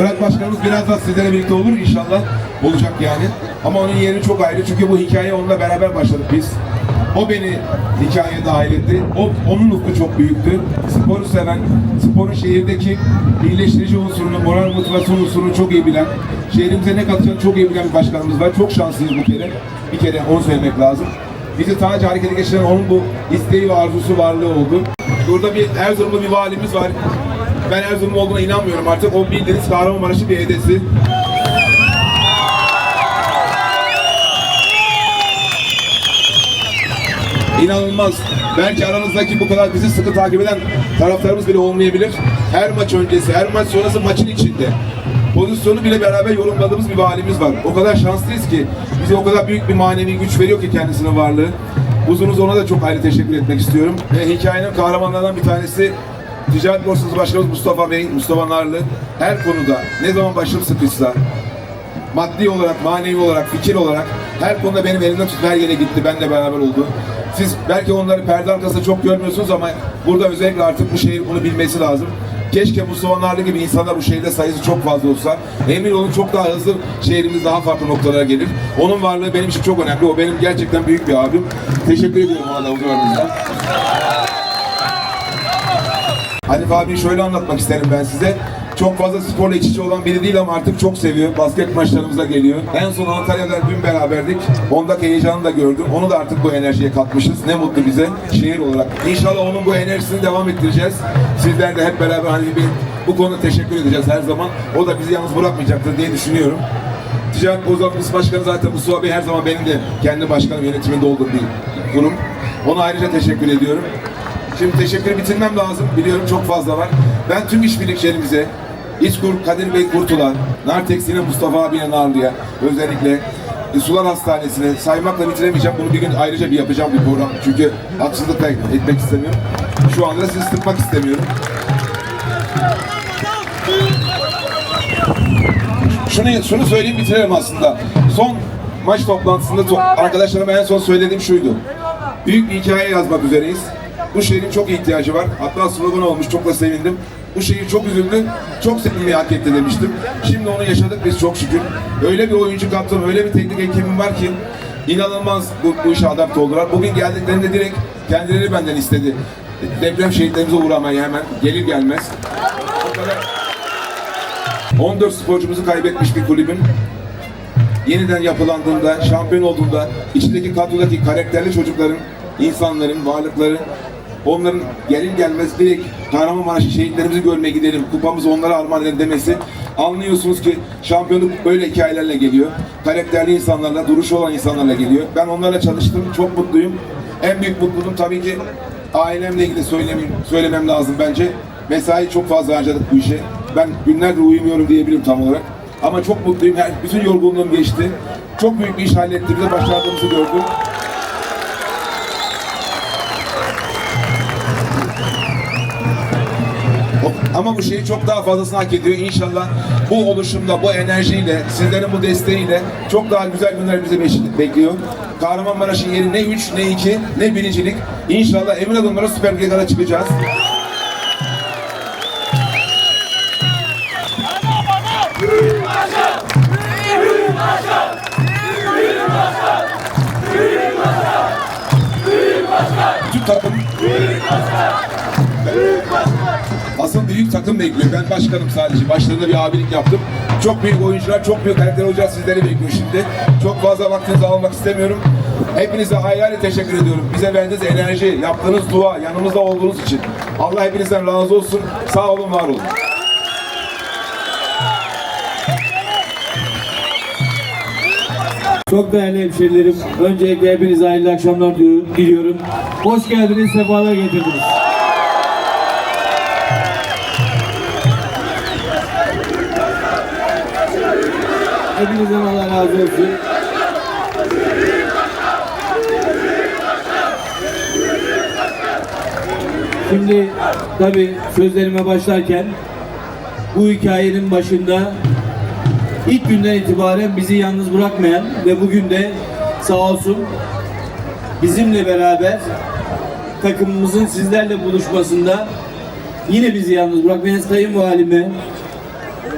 Fırat Başkanımız biraz daha sizlerle birlikte olur inşallah. Olacak yani. Ama onun yeri çok ayrı çünkü bu hikaye onunla beraber başladık biz. O beni hikayeye dahil etti. O, onun ufku çok büyüktü. Sporu seven, sporun şehirdeki birleştirici unsurunu, moral motivasyon unsurunu çok iyi bilen, şehrimize ne katacağını çok iyi bilen bir başkanımız var. Çok şanslıyız bu kere. Bir kere onu söylemek lazım. Bizi sadece harekete geçiren onun bu isteği ve arzusu varlığı oldu. Burada bir Erzurumlu bir valimiz var. Ben Erzurum olduğuna inanmıyorum artık. O bildiğiniz Kahramanmaraş'ın bir hedesi. İnanılmaz. Belki aranızdaki bu kadar bizi sıkı takip eden taraftarımız bile olmayabilir. Her maç öncesi, her maç sonrası maçın içinde. Pozisyonu bile beraber yorumladığımız bir valimiz var. O kadar şanslıyız ki bize o kadar büyük bir manevi güç veriyor ki kendisinin varlığı. Uzun uzun ona da çok ayrı teşekkür etmek istiyorum. Ve hikayenin kahramanlarından bir tanesi Ticaret Borsası Başkanımız Mustafa Bey, Mustafa Narlı. Her konuda ne zaman başım sıkışsa, maddi olarak, manevi olarak, fikir olarak her konuda benim elimden tutup her yere gitti. Benle beraber oldu. Siz belki onları perde arkasında çok görmüyorsunuz ama burada özellikle artık bu şehir bunu bilmesi lazım. Keşke Mustafa Narlı gibi insanlar bu şehirde sayısı çok fazla olsa. Emin olun çok daha hızlı şehrimiz daha farklı noktalara gelir. Onun varlığı benim için çok önemli. O benim gerçekten büyük bir abim. Teşekkür ediyorum hala huzurunuzda. Hanif abi şöyle anlatmak isterim ben size. Çok fazla sporla iç içe olan biri değil ama artık çok seviyor. Basket maçlarımıza geliyor. En son Antalya'da dün beraberdik. Ondaki heyecanı da gördüm. Onu da artık bu enerjiye katmışız. Ne mutlu bize şehir olarak. İnşallah onun bu enerjisini devam ettireceğiz. Sizler de hep beraber Hanif Bey bu konuda teşekkür edeceğiz her zaman. O da bizi yalnız bırakmayacaktır diye düşünüyorum. Ticaret Bozulması Başkanı zaten Mustafa Bey her zaman benim de kendi başkanım yönetiminde olduğum bir kurum. Ona ayrıca teşekkür ediyorum. Şimdi teşekkür bitirmem lazım. Biliyorum çok fazla var. Ben tüm işbirlikçilerimize, İçkur Kadir Bey Kurtul'a, Nartex yine Mustafa abiye Narlı'ya özellikle Sular Hastanesi'ne saymakla bitiremeyeceğim. Bunu bir gün ayrıca bir yapacağım bir program. Çünkü haksızlık etmek istemiyorum. Şu anda sizi sıkmak istemiyorum. Şunu, şunu söyleyeyim bitirelim aslında. Son maç toplantısında to- arkadaşlarıma en son söylediğim şuydu. Büyük bir hikaye yazmak üzereyiz. Bu şehrin çok ihtiyacı var. Hatta slogan olmuş, çok da sevindim. Bu şehir çok üzüldü, çok sevinmeyi hak etti demiştim. Şimdi onu yaşadık biz çok şükür. Öyle bir oyuncu kattım, öyle bir teknik ekibim var ki inanılmaz bu, bu işe adapte oldular. Bugün geldiklerinde direkt kendileri benden istedi. deprem şehitlerimize uğramaya hemen gelir gelmez. O kadar 14 sporcumuzu kaybetmiştik kulübün. Yeniden yapılandığında, şampiyon olduğunda içindeki kadrodaki karakterli çocukların, insanların, varlıkları onların gelir gelmez direkt Kahramanmaraş şehitlerimizi görmeye gidelim, kupamızı onlara armağan edelim demesi anlıyorsunuz ki şampiyonluk böyle hikayelerle geliyor. Karakterli insanlarla, duruşu olan insanlarla geliyor. Ben onlarla çalıştım, çok mutluyum. En büyük mutluluğum tabii ki ailemle ilgili söylemem, söylemem lazım bence. Mesai çok fazla harcadık bu işe. Ben günlerdir uyumuyorum diyebilirim tam olarak. Ama çok mutluyum. Her, bütün yorgunluğum geçti. Çok büyük bir iş hallettiğimizde başardığımızı gördüm. Ama bu şeyi çok daha fazlasını hak ediyor. İnşallah bu oluşumla, bu enerjiyle, sizlerin bu desteğiyle çok daha güzel günler bizi bekliyor. Kahramanmaraş'ın yeri ne 3, ne 2, ne birincilik. İnşallah emin adımlara Süper Lig'e kadar çıkacağız. Bütün takım Asıl büyük takım bekliyor. Ben başkanım sadece. Başlarında bir abilik yaptım. Çok büyük oyuncular, çok büyük karakter olacağız sizleri bekliyor şimdi. Çok fazla vaktinizi almak istemiyorum. Hepinize ayrı teşekkür ediyorum. Bize verdiğiniz enerji, yaptığınız dua, yanımızda olduğunuz için. Allah hepinizden razı olsun. Sağ olun, var olun. Çok değerli hemşerilerim, öncelikle hepinize hayırlı akşamlar diliyorum. Hoş geldiniz, sefalar getirdiniz. Hepinizden Allah razı olsun. Şimdi tabi sözlerime başlarken bu hikayenin başında İlk günden itibaren bizi yalnız bırakmayan ve bugün de sağ olsun bizimle beraber takımımızın sizlerle buluşmasında yine bizi yalnız bırakmayan Sayın Valime,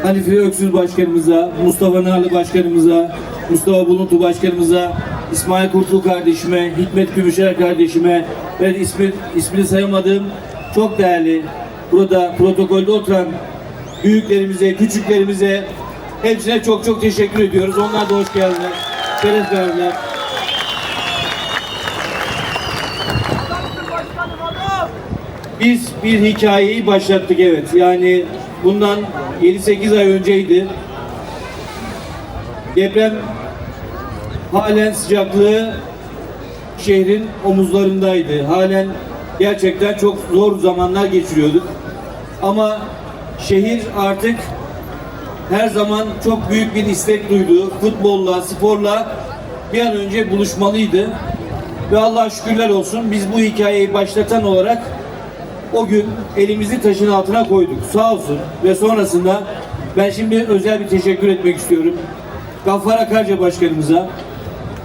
Hanife Öksüz Başkanımıza, Mustafa Narlı Başkanımıza, Mustafa Buluntu Başkanımıza, İsmail Kurtul kardeşime, Hikmet Gümüşer kardeşime ve ismi, ismini sayamadığım çok değerli burada protokolde oturan büyüklerimize, küçüklerimize hepsine çok çok teşekkür ediyoruz. Onlar da hoş geldiler. Şeref verdiler. Biz bir hikayeyi başlattık evet. Yani bundan 7-8 ay önceydi. Deprem halen sıcaklığı şehrin omuzlarındaydı. Halen gerçekten çok zor zamanlar geçiriyorduk. Ama şehir artık her zaman çok büyük bir istek duydu. Futbolla, sporla bir an önce buluşmalıydı. Ve Allah'a şükürler olsun biz bu hikayeyi başlatan olarak o gün elimizi taşın altına koyduk. Sağ olsun. Ve sonrasında ben şimdi özel bir teşekkür etmek istiyorum. Gaffar Akarca Başkanımıza.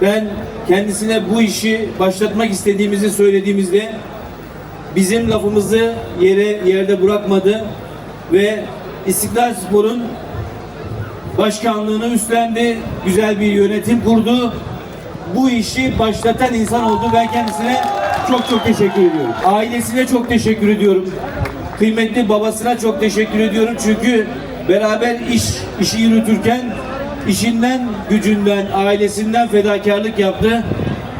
Ben kendisine bu işi başlatmak istediğimizi söylediğimizde bizim lafımızı yere yerde bırakmadı ve İstiklal Spor'un başkanlığını üstlendi, güzel bir yönetim kurdu. Bu işi başlatan insan oldu. Ben kendisine çok çok teşekkür ediyorum. Ailesine çok teşekkür ediyorum. Kıymetli babasına çok teşekkür ediyorum. Çünkü beraber iş işi yürütürken işinden, gücünden, ailesinden fedakarlık yaptı.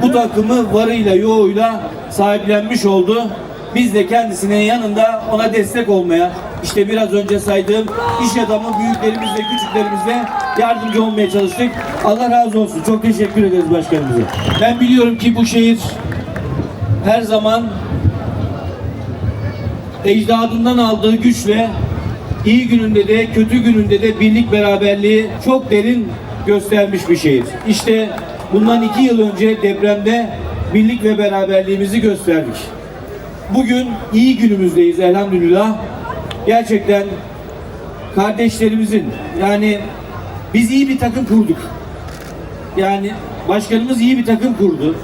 Bu takımı varıyla yoğuyla sahiplenmiş oldu. Biz de kendisinin yanında ona destek olmaya, işte biraz önce saydığım iş adamı büyüklerimizle, küçüklerimizle yardımcı olmaya çalıştık. Allah razı olsun. Çok teşekkür ederiz başkanımıza. Ben biliyorum ki bu şehir her zaman ecdadından aldığı güçle iyi gününde de kötü gününde de birlik beraberliği çok derin göstermiş bir şehir. İşte bundan iki yıl önce depremde birlik ve beraberliğimizi gösterdik. Bugün iyi günümüzdeyiz elhamdülillah. Gerçekten kardeşlerimizin yani biz iyi bir takım kurduk. Yani başkanımız iyi bir takım kurdu.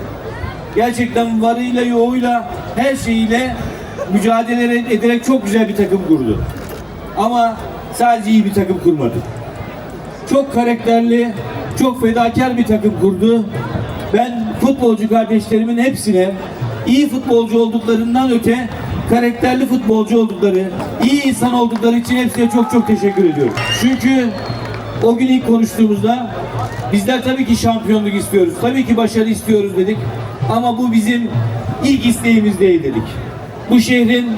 Gerçekten varıyla yoğuyla her şeyiyle mücadele ederek çok güzel bir takım kurdu. Ama sadece iyi bir takım kurmadı. Çok karakterli, çok fedakar bir takım kurdu. Ben futbolcu kardeşlerimin hepsine iyi futbolcu olduklarından öte karakterli futbolcu oldukları, iyi insan oldukları için hepsine çok çok teşekkür ediyorum. Çünkü o gün ilk konuştuğumuzda bizler tabii ki şampiyonluk istiyoruz, tabii ki başarı istiyoruz dedik. Ama bu bizim ilk isteğimiz değil dedik. Bu şehrin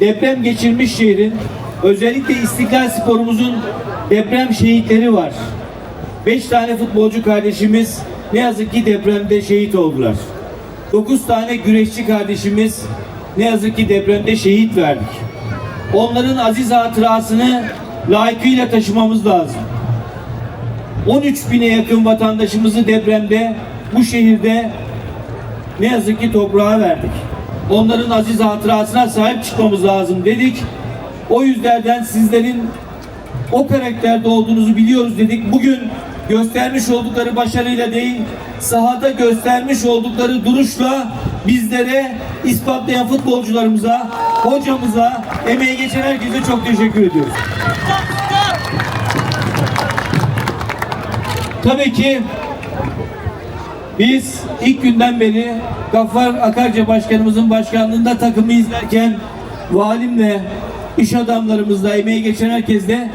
deprem geçirmiş şehrin özellikle İstiklal Sporumuzun deprem şehitleri var. Beş tane futbolcu kardeşimiz ne yazık ki depremde şehit oldular. Dokuz tane güreşçi kardeşimiz ne yazık ki depremde şehit verdik. Onların aziz hatırasını layıkıyla taşımamız lazım. 13 bine yakın vatandaşımızı depremde bu şehirde ne yazık ki toprağa verdik. Onların aziz hatırasına sahip çıkmamız lazım dedik. O yüzlerden sizlerin o karakterde olduğunuzu biliyoruz dedik. Bugün göstermiş oldukları başarıyla değil, sahada göstermiş oldukları duruşla bizlere ispatlayan futbolcularımıza, hocamıza, emeği geçen herkese çok teşekkür ediyoruz. Tabii ki biz ilk günden beri Gaffar Akarca Başkanımızın başkanlığında takımı izlerken valimle, iş adamlarımızla, emeği geçen herkesle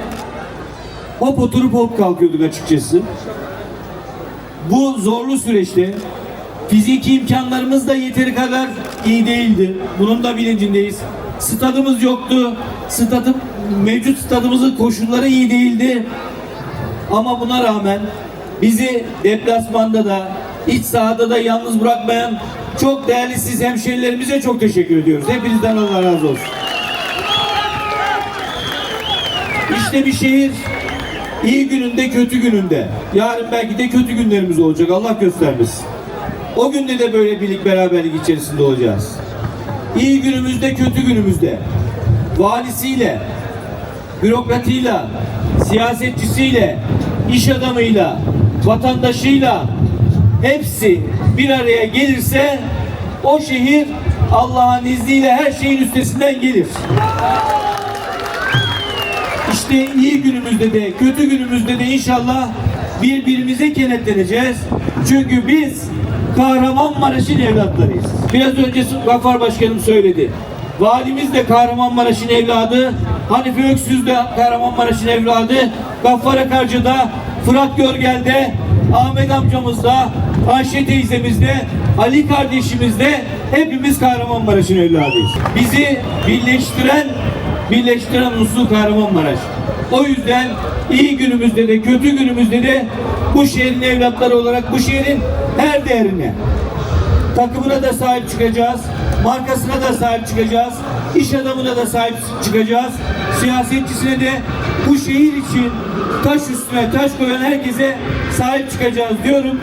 hop oturup hop kalkıyorduk açıkçası. Bu zorlu süreçte fiziki imkanlarımız da yeteri kadar iyi değildi. Bunun da bilincindeyiz. Stadımız yoktu. Stadım, mevcut stadımızın koşulları iyi değildi. Ama buna rağmen bizi deplasmanda da iç sahada da yalnız bırakmayan çok değerli siz hemşehrilerimize çok teşekkür ediyoruz. Hepinizden Allah razı olsun. İşte bir şehir iyi gününde kötü gününde. Yarın belki de kötü günlerimiz olacak. Allah göstermesin. O günde de böyle birlik beraberlik içerisinde olacağız. İyi günümüzde kötü günümüzde. Valisiyle, bürokratıyla, siyasetçisiyle, iş adamıyla, vatandaşıyla hepsi bir araya gelirse o şehir Allah'ın izniyle her şeyin üstesinden gelir. İşte iyi günümüzde de kötü günümüzde de inşallah birbirimize kenetleneceğiz. Çünkü biz Kahramanmaraş'ın evlatlarıyız. Biraz önce Gafar Başkanım söyledi. Valimiz de Kahramanmaraş'ın evladı. Hanife Öksüz de Kahramanmaraş'ın evladı. Gaffar Akarcı da Fırat Görgel de Ahmet amcamız da Ayşe teyzemiz de Ali kardeşimiz de hepimiz Kahramanmaraş'ın evladıyız. Bizi birleştiren birleştiren unsur Kahramanmaraş. O yüzden iyi günümüzde de kötü günümüzde de bu şehrin evlatları olarak bu şehrin her değerine takımına da sahip çıkacağız. Markasına da sahip çıkacağız. iş adamına da sahip çıkacağız. Siyasetçisine de bu şehir için taş üstüne taş koyan herkese sahip çıkacağız diyorum.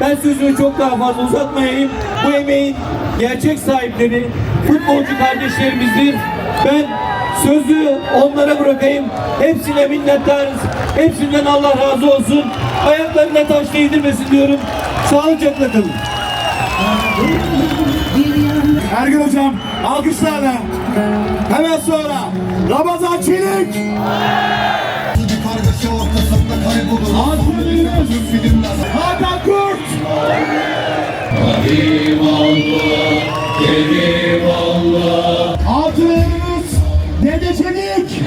Ben sözümü çok daha fazla uzatmayayım. Bu emeğin gerçek sahipleri futbolcu kardeşlerimizdir. Ben sözü onlara bırakayım. Hepsine minnettarız. Hepsinden Allah razı olsun. Ayaklarına taş değdirmesin diyorum. Sağlıcakla kalın. Ergün Hocam alkışlarla. Hemen sonra Ramazan Çelik. Kargaşa ortasında kaybolur. Hakan Kurt. Antrenörümüz Dede Çelik.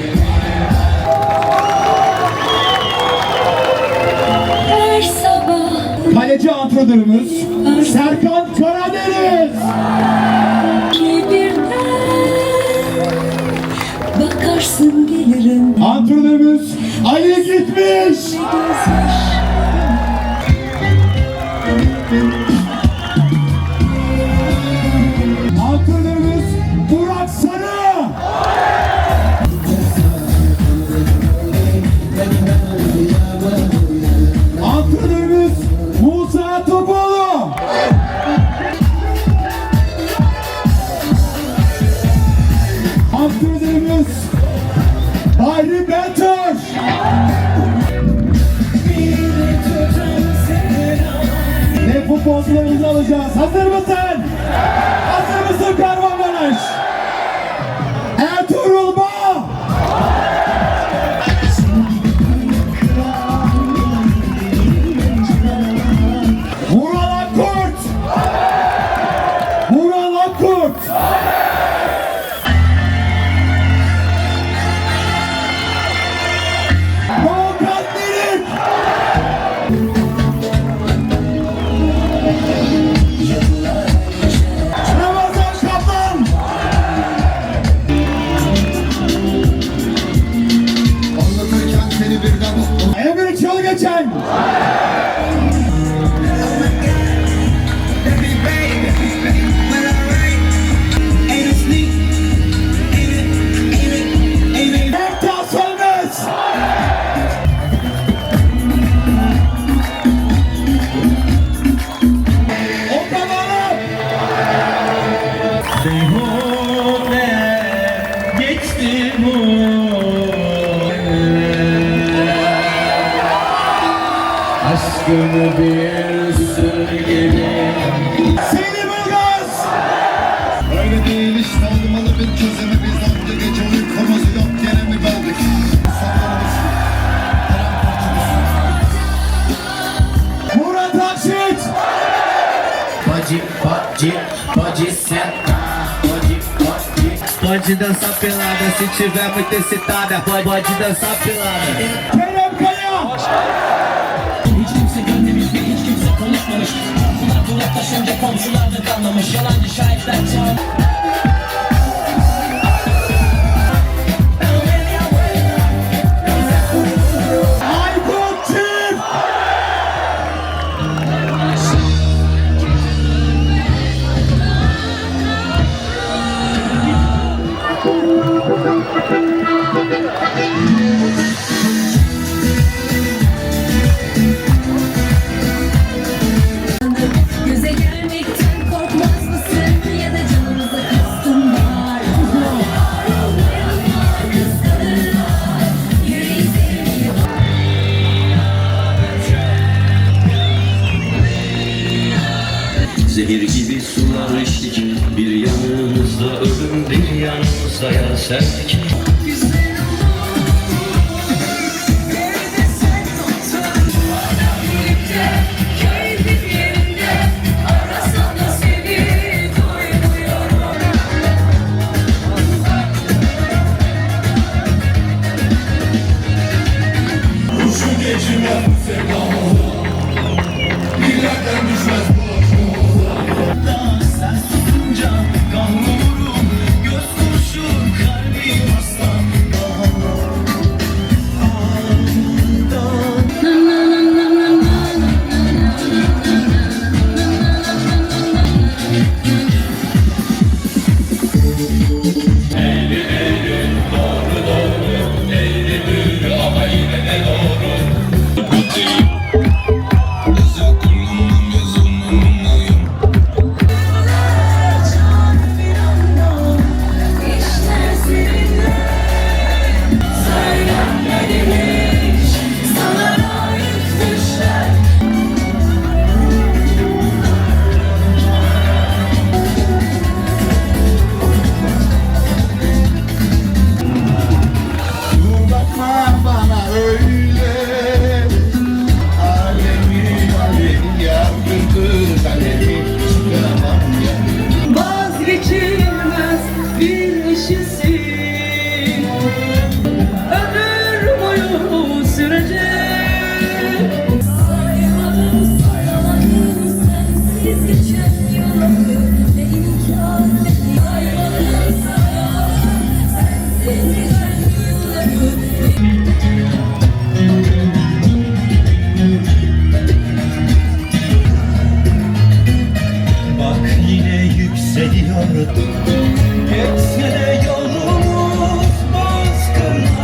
Her sabah Kaleci antrenörümüz Serkan Karadeniz. Antrenörümüz Ali Gitmiş. Pode, pode, pode sentar, pode, pode. Pode dançar pelada se tiver muito excitada. Pode, pode dançar pelada. Komşular da kanlamış Yalancı şahitler çağır bir yanımızda yar yükseliyor Geçse de yolumuz bozkırlarda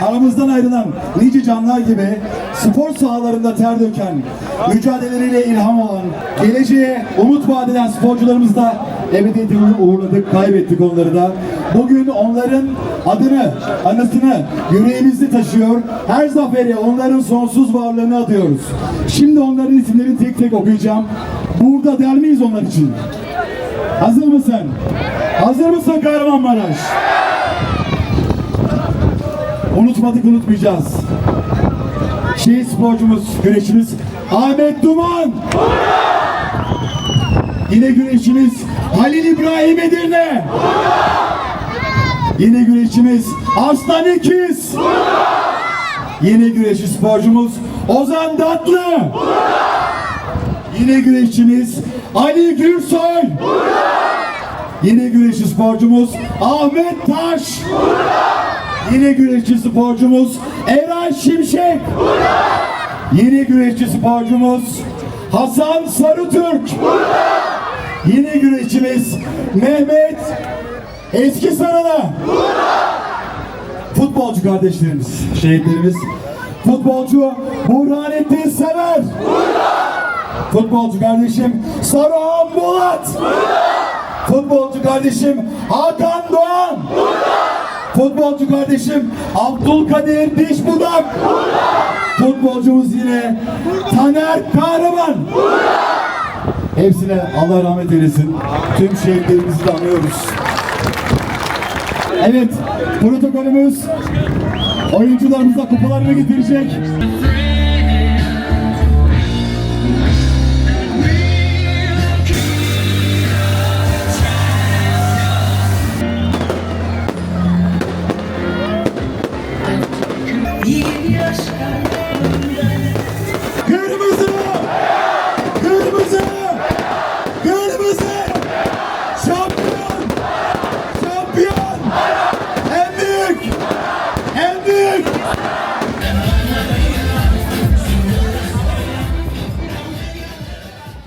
Aramızdan ayrılan nice canlar gibi spor sahalarında ter döken, mücadeleleriyle ilham olan, geleceğe umut vaat eden sporcularımızı da ebediyetini uğurladık, kaybettik onları da. Bugün onların adını, anısını yüreğimizde taşıyor. Her zaferi onların sonsuz varlığını adıyoruz. Şimdi onların isimlerini tek tek okuyacağım. Burada der miyiz onlar için? Hazır mısın? Hazır mısın Kahramanmaraş? Unutmadık unutmayacağız. Şehit sporcumuz, güreşimiz Ahmet Duman. Yine güreşimiz Halil İbrahim Edirne. Yine güreşimiz Aslan İkiz. Yine güreşi sporcumuz Ozan Datlı. Yine güreşçimiz Ali Gürsoy. Yine güreşçi sporcumuz Ahmet Taş. Yine güreşçi sporcumuz Eren Şimşek. Yine güreşçi sporcumuz Hasan Sarıtürk. Yine güreşçimiz Mehmet Eski Sarılı. Futbolcu kardeşlerimiz, şehitlerimiz. Futbolcu Burhanettin Sever. Futbolcu kardeşim Saruhan Bolat. Futbolcu kardeşim Hakan Doğan. Futbolcu kardeşim Abdülkadir Dişbudak. Futbolcumuz yine Taner Kahraman. Hepsine Allah rahmet eylesin. Tüm şehitlerimizi de anıyoruz. Evet, protokolümüz oyuncularımıza kupalarını getirecek.